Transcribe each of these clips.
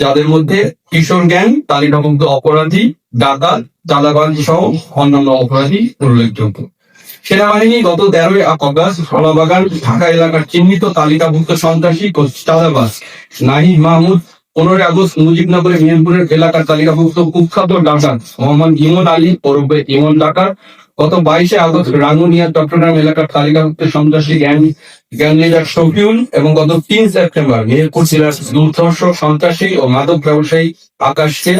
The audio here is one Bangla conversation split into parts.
যাদের মধ্যে কিশোর গ্যাং, তালিকাভুক্ত অপরাধী, ডাকাত, চাঁদাবাজি সহ অন্যান্য অপরাধী উল্লেখযোগ্য। সেনাবাহিনী গত তেরোই অগাস্ট কলাবাগান ঢাকা এলাকার চিহ্নিত তালিকাভুক্ত সন্ত্রাসী ও চাঁদাবাজ নাহিদ মাহমুদ, পনেরোই আগস্ট মুজিবনগরের মিরপুরের এলাকার তালিকাভুক্ত কুখ্যাত ডাকাত মোহাম্মদ ইমন আলী ওরফে ইমন ডাকাত গত বাইশে আগস্ট রাঙ্গুনিয়া, চট্টগ্রাম এলাকার তালিকাভুক্ত সন্ত্রাসী গ্যাং গ্যাং লিডার শফিউল এবং গত তিন সেপ্টেম্বর মিরপুর জেলার দুর্ধর্ষ সন্ত্রাসী ও মাদক ব্যবসায়ী আকাশকে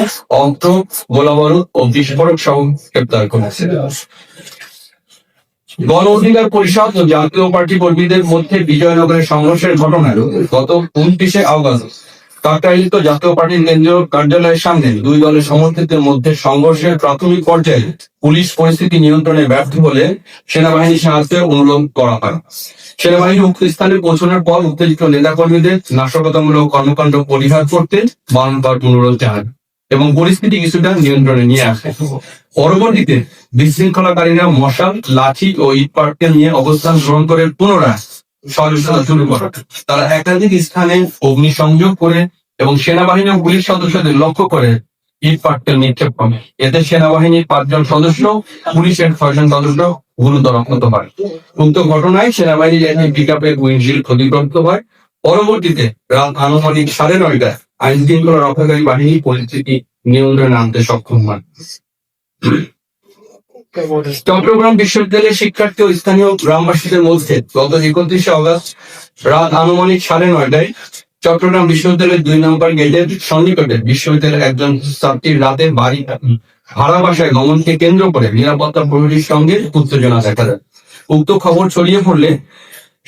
অন্ত্র গোলাবারুদ ও বিস্ফোরক সহ গ্রেপ্তার করেছে। গণ অধিকার পরিষদ ও জাতীয় পার্টি কর্মীদের মধ্যে বিজয়নগরের সংঘর্ষের ঘটনায় গত উনত্রিশে আগস্ট। কাকরাইলিত জাতীয় পার্টির কেন্দ্রীয় কার্যালয়ের সামনে দুই দলের সমর্থকদের মধ্যে সংঘর্ষের প্রাথমিক পর্যায়ে পুলিশ পরিস্থিতি নিয়ন্ত্রণে ব্যর্থ হলে সেনাবাহিনীর সাহায্যে অনুরোধ করা হয়। সেনাবাহিনী উক্ত স্থানে পৌঁছানোর পর উত্তেজিত নেতাকর্মীদের নাশকতামূলক কর্মকাণ্ড পরিহার করতে বারংবার অনুরোধ জানান এবং পরিস্থিতি কিছুটা নিয়ন্ত্রণে নিয়ে আসে। পরবর্তীতে বিশৃঙ্খলাকারীরা মশাল, লাঠি ও ইট নিয়ে অবস্থান গ্রহণ করে পুনরায় সহিংসতা শুরু করে। তারা একাধিক স্থানে অগ্নিসংযোগ করে এবং সেনাবাহিনী পুলিশ সদস্যদের লক্ষ্য করে ইট পাটকেল নিক্ষেপ করে। এতে সেনাবাহিনীর পাঁচজন সদস্য, পুলিশের ছয়জন সদস্য গুরুতর আহত হয়। উক্ত ঘটনায় সেনাবাহিনীর একটি পিক আপের উইন্ডশিল্ড ক্ষতিগ্রস্ত হয়। পরবর্তীতে রাত আনুমানিক সাড়ে নয়টায় আইন শৃঙ্খলা রক্ষাকারী বাহিনী পরিস্থিতি নিয়ন্ত্রণে আনতে সক্ষম হয়। চট্টগ্রাম বিশ্ববিদ্যালয়ের শিক্ষার্থী ও স্থানীয় গ্রামবাসীদের মধ্যে গত একত্রিশে অগস্ট রাত আনুমানিক সাড়ে নয়টায় চট্টগ্রাম বিশ্ববিদ্যালয়ের দুই নম্বর গেটের সন্নিকটে বিশ্ববিদ্যালয়ের একজন ছাত্রীর রাতে বাড়ি, ভাড়া বাসায় গমনকে কেন্দ্র করে নিরাপত্তা প্রহরীর সঙ্গে উত্তেজনা দেখা যায়। উক্ত খবর ছড়িয়ে পড়লে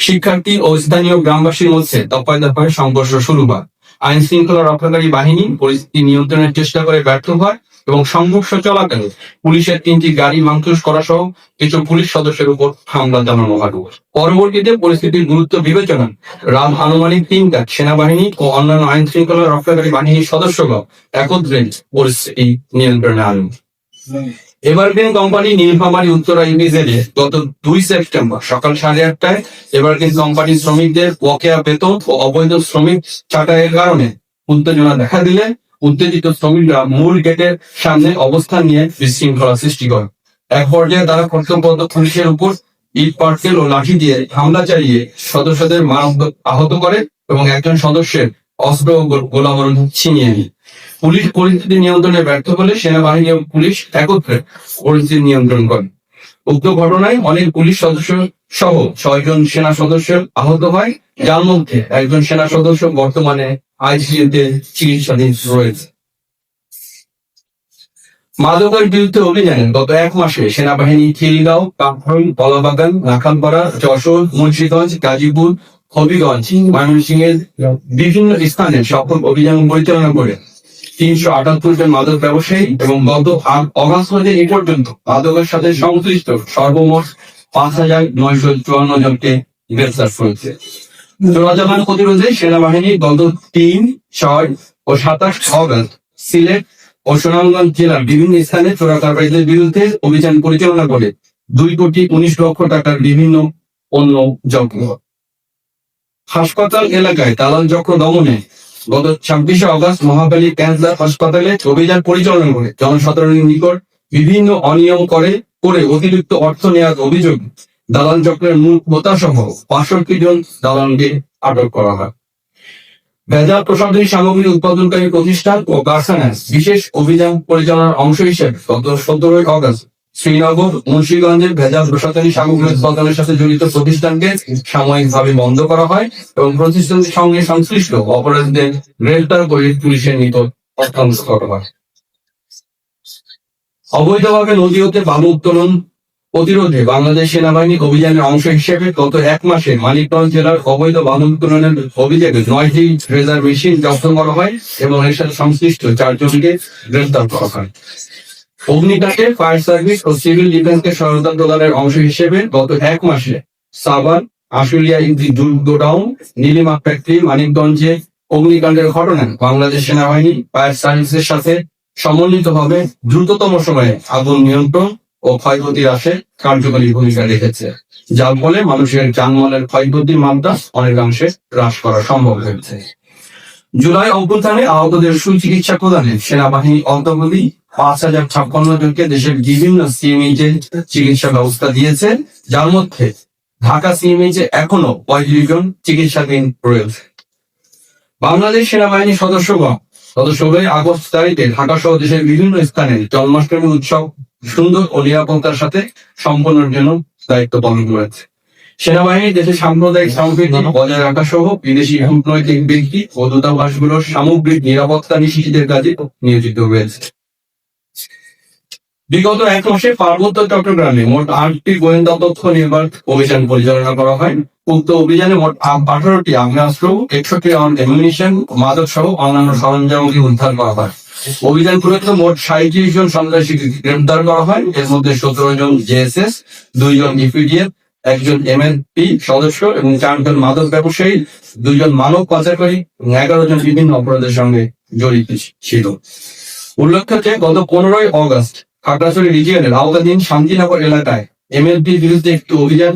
শিক্ষার্থী ও স্থানীয় গ্রামবাসীর মধ্যে দফায় দফায় সংঘর্ষ শুরু হয়। আইন শৃঙ্খলা রক্ষাকারী বাহিনী পরিস্থিতি নিয়ন্ত্রণের চেষ্টা করে ব্যর্থ হয়। এবং সংঘর্ষ চলাকালে পুলিশের তিনটি গাড়ি ভাঙচুর করা সহ কিছু পুলিশ সদস্যের উপর হামলা চালানো হয়। পরবর্তীতে পরিস্থিতির গুরুত্ব বিবেচনা রাত আনুমানিক তিনটা সেনাবাহিনী ও অন্যান্য আইন শৃঙ্খলা রক্ষাকারী বাহিনীর সদস্যগণ একত্রে পরিস্থিতি নিয়ন্ত্রণে আনেন। এভারগ্রিন কোম্পানি নীলফামারী উত্তরা ইপিজেডে গত দুই সেপ্টেম্বর সকাল সাড়ে আটটায় এভারগ্রিন কোম্পানির শ্রমিকদের বকেয়া বেতন ও অবৈধ শ্রমিক ছাঁটাইয়ের কারণে উত্তেজনা দেখা দিলে উত্তেজিত শ্রমিকরা মূল গেটের সামনে অবস্থান নিয়ে বিশৃঙ্খলা সৃষ্টি করে। এক পর্যায়ে তারা কর্তব্যরত পুলিশের উপর ইট, পাটকেল ও লাঠি দিয়ে হামলা চালিয়ে সদস্যদের মারাত্মক আহত করে এবং একজন সদস্যের অস্ত্র ও গোলাবরণ ছিনিয়ে নেয়। পুলিশ পরিস্থিতি নিয়ন্ত্রণে ব্যর্থ হলে সেনাবাহিনী ও পুলিশ একত্রে পরিস্থিতি নিয়ন্ত্রণ করে। উক্ত ঘটনায় অনেক পুলিশ সদস্য সহ ছয়জন সেনা সদস্য আহত হয়, যার মধ্যে একজন সেনা সদস্য বর্তমানে আইসিইউতে চিকিৎসাধীন রয়েছে। মাদকের বিরুদ্ধে অভিযানে গত এক মাসে সেনাবাহিনী খিলগাঁও কাকরন কলাবাগান রাখালপাড়া যশোর, মুন্সিগঞ্জ, গাজীপুর, হবিগঞ্জ, ময়মনসিংহের বিভিন্ন স্থানে সফল অভিযান পরিচালনা করে তিনশো আটাত্তর জন মাদক ব্যবসায়ী এবং গত আট অগাস্ট মাসে এ পর্যন্ত মাদকের সাথে সংশ্লিষ্ট সর্বমোট পাঁচ হাজার নয়শো চুয়ান্ন জনকে গ্রেফতার করেছে। চোরাচালান প্রতিরোধে সেনাবাহিনী গত তিন, ছয় ও সাতাশ অগাস্ট সিলেট ও সুনামগঞ্জ জেলার বিভিন্ন স্থানে চোরা কারবারিদের বিরুদ্ধে অভিযান পরিচালনা করে দুই কোটি উনিশ লক্ষ টাকার বিভিন্ন পণ্য হয়। হাসপাতাল এলাকায় দালাল চক্র দমনে গত ছাব্বিশে অগস্ট মহাকালী ক্যান্সার হাসপাতালে অভিযান পরিচালনা করে। জনসাধারণের নিকট বিভিন্ন অনিয়ম করে করে অতিরিক্ত অর্থ নেওয়ার অভিযোগ দালাল চক্রের মূল হোতা সহ বাষট্টি জন দালালকে আটক করা হয়। ভেজাল প্রসাধনী সামগ্রী উৎপাদনকারী প্রতিষ্ঠান ও কারখানায় বিশেষ অভিযান পরিচালনার অংশ হিসেবে গত সতেরোই অগস্ট শ্রীনগর, মুন্সীগঞ্জের ভেজাল প্রসাধনী সামগ্রী উৎপাদনের সাথে জড়িত প্রতিষ্ঠানকে সাময়িকভাবে বন্ধ করা হয় এবং প্রতিষ্ঠানের সঙ্গে সংশ্লিষ্ট অপরাধীদের গ্রেফতার করে পুলিশের নিকট হস্তান্তর করা হয়। অবৈধভাবে নদী হতে বালু উত্তোলন প্রতিরোধে বাংলাদেশ সেনাবাহিনী অভিযানের অংশ হিসেবে গত এক মাসে মানিকগঞ্জ জেলার অবৈধ বালু উত্তোলনের অভিযোগে নয়টি ট্রেজার মেশিন জব্দ করা হয় এবং এর সাথে সংশ্লিষ্ট চারজনকে গ্রেফতার করা হয়। অগ্নিকাণ্ডে ফায়ার সার্ভিস ও সিভিল ডিফেন্সকে সহায়তা প্রদানের অংশ হিসেবে গত এক মাসে সাবান আশুলিয়া ইউজি গোডাউন, নীলিমা ফ্যাক্টরি, মানিকগঞ্জে অগ্নিকাণ্ডের ঘটনায় বাংলাদেশ সেনাবাহিনী ফায়ার সার্ভিসের সাথে সমন্বিতভাবে দ্রুততম সময়ে আগুন নিয়ন্ত্রণ ও ক্ষয়ক্ষতি হ্রাসে কার্যকরী ভূমিকা রেখেছে, যার ফলে মানুষের যানমালের ক্ষয়ক্ষতির মাত্রা অনেকাংশে হ্রাস করা সম্ভব হয়েছে। জুলাই অভ্যুত্থানে আহতদের সুচিকিৎসা প্রদানে সেনাবাহিনী অন্তর্বর্তী পাঁচ হাজার ছাপ্পান্ন জনকে দেশের বিভিন্ন সিএমএইচে চিকিৎসা ব্যবস্থা দিয়েছে, যার মধ্যে ঢাকা সিএমএইচে এখনও পঁয়ত্রিশ জন চিকিৎসাধীন রয়েছে। বাংলাদেশ সেনাবাহিনীর সদস্যগণ গত ষোলোই আগস্ট তারিখে ঢাকা সহ দেশের বিভিন্ন স্থানে জন্মাষ্টমী উৎসব, সুন্দর ও নিরাপত্তার সাথে সম্পন্নের জন্য দায়িত্ব পালন করেছে। সেনাবাহিনী, দেশের সাম্প্রদায়িক সম্প্রীতি বজায় রাখা সহ বিদেশি কূটনৈতিক ব্যক্তি ও দূতাবাসগুলোর সামগ্রিক নিরাপত্তা নিশ্চিতের কাজে নিয়োজিত রয়েছে বিগত এক মাসে পার্বত্য চট্টগ্রামে মোট আটটি গোয়েন্দা তথ্য নির্মাণ অভিযান পরিচালনা করা হয়। উক্ত অভিযানে মোট আঠারোটি আগ্নেয়াস্ত্র, একষট্টি রাউন্ড এমিনিশন মাদক সহ অন্যান্য সরঞ্জামগুলি উদ্ধার করা হয়। অভিযান পরিচালিত মোট সাঁত্রিশ জন সন্ত্রাসীকে গ্রেপ্তার করা হয়। এর মধ্যে সতেরো জন জেএসএস দুইজন ইপিডিএফ একজন এমএনপি সদস্য এবং চারজন মাদক ব্যবসায়ী দুইজন মানব পাচারকারী এবং এগারো জন বিভিন্ন অপরাধের সঙ্গে জড়িত ছিল। উল্লেখ্য যে গত পনেরোই অগস্ট খাগড়াছড়ি রিজিয়নের আওতাধীন শান্তিনগর এলাকায় এমএলপির বিরুদ্ধে একটি অভিযান,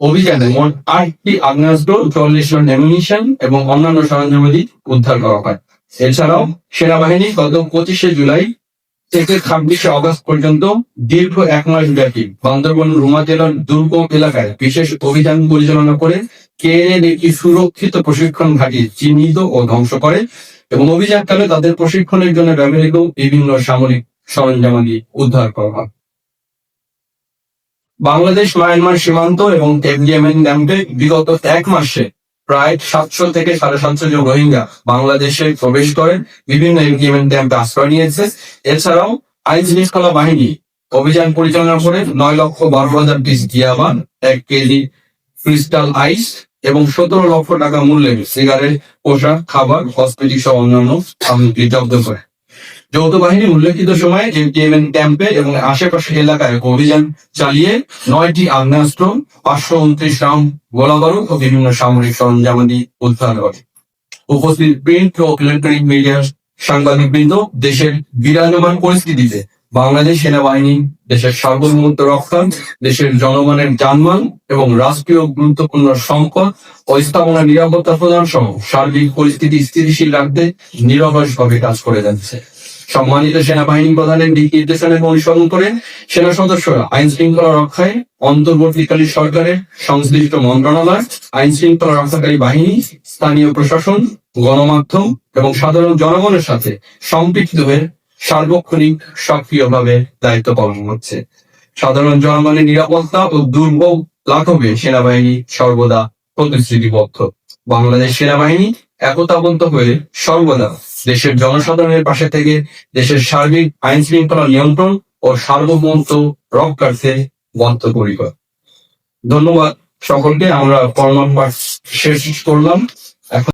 অভিযানে মোট আটটি আগ্নেয়াস্ত্র চল্লিশ জন এবং অন্যান্য সরঞ্জামাদি উদ্ধার করা হয়। এছাড়াও সেনাবাহিনী গত পঁচিশে জুলাই থেকে ছাব্বিশে অগস্ট পর্যন্ত দীর্ঘ এক মাস ব্যাপী বান্দরবন রুমা জেলার দুর্গম এলাকায় বিশেষ অভিযান পরিচালনা করে কেএনএর একটি সুরক্ষিত প্রশিক্ষণ ঘাঁটি চিহ্নিত ও ধ্বংস করে এবং অভিযানকালে তাদের প্রশিক্ষণের জন্য ব্যবহৃত বিভিন্ন সামরিক সরঞ্জামাদি উদ্ধার করা হয়। বাংলাদেশ, মায়ানমার সীমান্ত এবং এফডিএমএন ক্যাম্পে বিগত এক মাসে প্রায় সাতশো থেকে সাড়ে সাতশো জন রোহিঙ্গা বাংলাদেশে প্রবেশ করে বিভিন্ন এফডিএমএন ক্যাম্পে আশ্রয় নিয়েছে। এছাড়াও আইন শৃঙ্খলা বাহিনী অভিযান পরিচালনা করে নয় লক্ষ বারো হাজার পিস জিয়াবান এক কেজি ক্রিস্টাল আইস এবং সতেরো লক্ষ টাকা মূল্যের সিগারেট, পোশাক, খাবার, কসমেটিক সহ অন্যান্য সামগ্রী জব্দ করে। যৌথ বাহিনী উল্লেখিত সময়ে ক্যাম্পে এবং আশেপাশের এলাকায় অভিযান চালিয়ে নয়টি আগ্নেয়াস্ত্র, পাঁচশো উনত্রিশ রাউন্ড গোলাবারুদ ও বিভিন্ন সামরিক সরঞ্জামাদি উদ্ধার করে। উপস্থিত প্রিন্ট ও ইলেকট্রনিক মিডিয়ার সাংবাদিকবৃন্দ দেশের বিরাজমান পরিস্থিতিতে বাংলাদেশ সেনাবাহিনী, দেশের সার্বভৌমত্ব রক্ষা, দেশের জনগণের জানমাল এবং রাষ্ট্রীয় গুরুত্বপূর্ণ সম্পদ ও স্থাপনা নিরাপত্তা প্রদান সহ সার্বিক পরিস্থিতি স্থিতিশীল রাখতে নিরলসভাবে কাজ করে যাচ্ছে। সম্মানিত সেনাবাহিনী প্রধানের দিক নির্দেশনা অনুসরণ করে সেনা সদস্যরা। আইন শৃঙ্খলা রক্ষায় অন্তর্বর্তীকালীন সরকারের সংশ্লিষ্ট মন্ত্রণালয়, আইন শৃঙ্খলা রক্ষাকারী বাহিনী, স্থানীয় প্রশাসন, গণমাধ্যম এবং সাধারণ জনগণের সাথে সম্পৃক্ত হয়ে সার্বক্ষণিক সক্রিয়ভাবে দায়িত্ব পালন করছে সাধারণ জনগণের নিরাপত্তা ও দুর্ভোগ লাঘবে সেনাবাহিনী সর্বদা প্রতিশ্রুতিবদ্ধ। বাংলাদেশ সেনাবাহিনী একতাবদ্ধ হয়ে সর্বদা দেশের জনসাধারণের পাশে থেকে দেশের সার্বিক আইন শৃঙ্খলা নিয়ন্ত্রণ ও সার্বভৌমত্ব রক্ষার্থে বদ্ধপরিকর। ধন্যবাদ সকলকে, আমরা কর্মপাঠ শেষ করলাম।